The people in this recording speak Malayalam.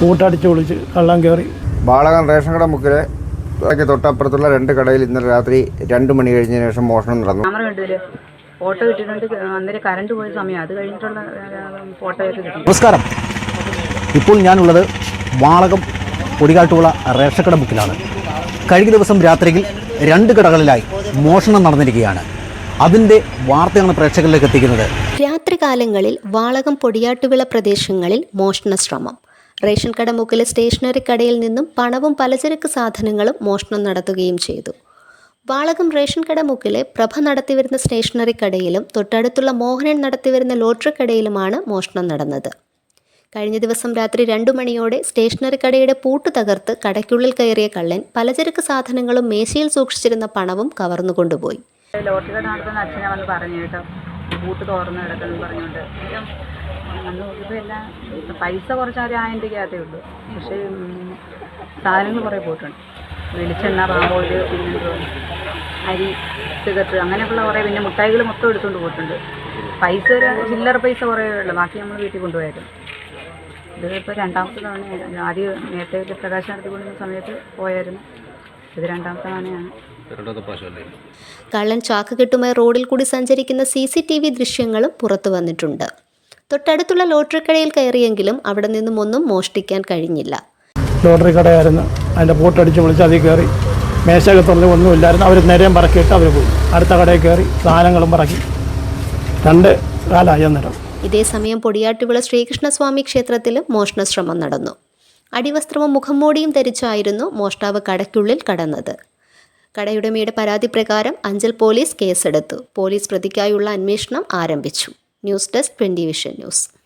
കൂട്ടടിച്ച് വിളിച്ച് കള്ളം കയറി. ബാളകം റേഷൻ കട മുക്കിലെ ക്ക് തൊട്ടപ്പുറത്തുള്ള രണ്ട് കടയിൽ ഇന്നലെ രാത്രി രണ്ട് മണി കഴിഞ്ഞതിന് ശേഷം മോഷണം നടന്നു. ഫോട്ടോ കിട്ടിയിട്ടുണ്ട്. അന്നേരം കറണ്ട് പോയ സമയം. അത് കഴിഞ്ഞിട്ടുള്ള ഫോട്ടോ കിട്ടി. നമസ്കാരം. ഇപ്പോൾ ഞാനുള്ളത് വാളകം റേഷൻ കട മുക്കിലാണ്. കഴിഞ്ഞ ദിവസം രാത്രിയിൽ രണ്ട് കടകളിലായി മോഷണം നടന്നിരിക്കുകയാണ്. അതിന്റെ വാർത്തയാണ് പ്രേക്ഷകരിലേക്ക് എത്തിക്കുന്നത്. രാത്രികാലങ്ങളിൽ വാളകം പൊടിയാട്ടുവിള പ്രദേശങ്ങളിൽ മോഷണ ശ്രമം. റേഷൻ കട മുക്കിലെ സ്റ്റേഷനറി കടയിൽ നിന്നും പണവും പലചരക്ക് സാധനങ്ങളും മോഷണം നടത്തുകയും ചെയ്തു. വാളകം റേഷൻ കട മുക്കിലെ പ്രഭ നടത്തിവരുന്ന സ്റ്റേഷനറി കടയിലും തൊട്ടടുത്തുള്ള മോഹനൻ നടത്തിവരുന്ന ലോട്ടറി കടയിലുമാണ് മോഷണം നടന്നത്. കഴിഞ്ഞ ദിവസം രാത്രി രണ്ടു മണിയോടെ സ്റ്റേഷനറി കടയുടെ പൂട്ട് തകർത്ത് കടയ്ക്കുള്ളിൽ കയറിയ കള്ളൻ പലചരക്ക് സാധനങ്ങളും മേശയിൽ സൂക്ഷിച്ചിരുന്ന പണവും കവർന്നുകൊണ്ടുപോയി. ലോട്ടറി നടത്തുന്ന അച്ഛനെ വന്ന് പറഞ്ഞു കേട്ടോ. ബൂട്ട് തുറന്ന് കിടക്കുന്നു പറഞ്ഞുകൊണ്ട്. ഇതെല്ലാം എല്ലാം പൈസ കുറച്ച് ഒരു ആയിരം ഉള്ളൂ. പക്ഷേ സാധനങ്ങൾ കുറേ പോയിട്ടുണ്ട്. വെളിച്ചെണ്ണ എന്തോ അരി സിഗരറ്റ് അങ്ങനെയൊക്കെയുള്ള കുറേ പിന്നെ മുട്ടായികൾ മൊത്തം എടുത്തുകൊണ്ട് പോയിട്ടുണ്ട്. പൈസ ഒരു ചില്ലറ പൈസ കുറേ ഉള്ളു. ബാക്കി നമ്മൾ വീട്ടിൽ കൊണ്ടുപോയായിരുന്നു ഇത് ഇപ്പോൾ രണ്ടാമത്തെ തവണ ആദ്യം നേരത്തെ പ്രകാശം നടത്തിക്കൊണ്ടിരുന്ന സമയത്ത് പോയായിരുന്നു. ഇത് രണ്ടാമത്തെ കള്ളൻ ചാക്കുകെട്ടുമായി റോഡിൽ കൂടി സഞ്ചരിക്കുന്ന സി സി ടി വി ദൃശ്യങ്ങളും പുറത്തു വന്നിട്ടുണ്ട്. തൊട്ടടുത്തുള്ള ലോട്ടറി കടയിൽ കയറിയെങ്കിലും അവിടെ നിന്നും ഒന്നും മോഷ്ടിക്കാൻ കഴിഞ്ഞില്ല. ലോട്ടറി കടയായിരുന്നു അതിന്റെ പൂട്ടടിച്ച് വിളിച്ച് അതിൽ കയറി. മേശയൊക്കെ തുറന്ന് ഒന്നുമില്ലായിരുന്നു. അവർ നേരെയും പറക്കിയിട്ട് അവർ പോയി. അടുത്ത കടയിൽ കയറി സാധനങ്ങളും പറക്കി. രണ്ട് കാലായി അന്നേരം. ഇതേസമയം പൊടിയാട്ടുവിള ശ്രീകൃഷ്ണസ്വാമി ക്ഷേത്രത്തിലും മോഷണ ശ്രമം നടന്നു. അടിവസ്ത്രവും മുഖംമൂടിയും ധരിച്ചായിരുന്നു മോഷ്ടാവ് കടയ്ക്കുള്ളിൽ കടന്നത്. കടയുടമയുടെ പരാതി പ്രകാരം അഞ്ചൽ പോലീസ് കേസെടുത്തു. പോലീസ് പ്രതിക്കായുള്ള അന്വേഷണം ആരംഭിച്ചു. News desk twenty vision news.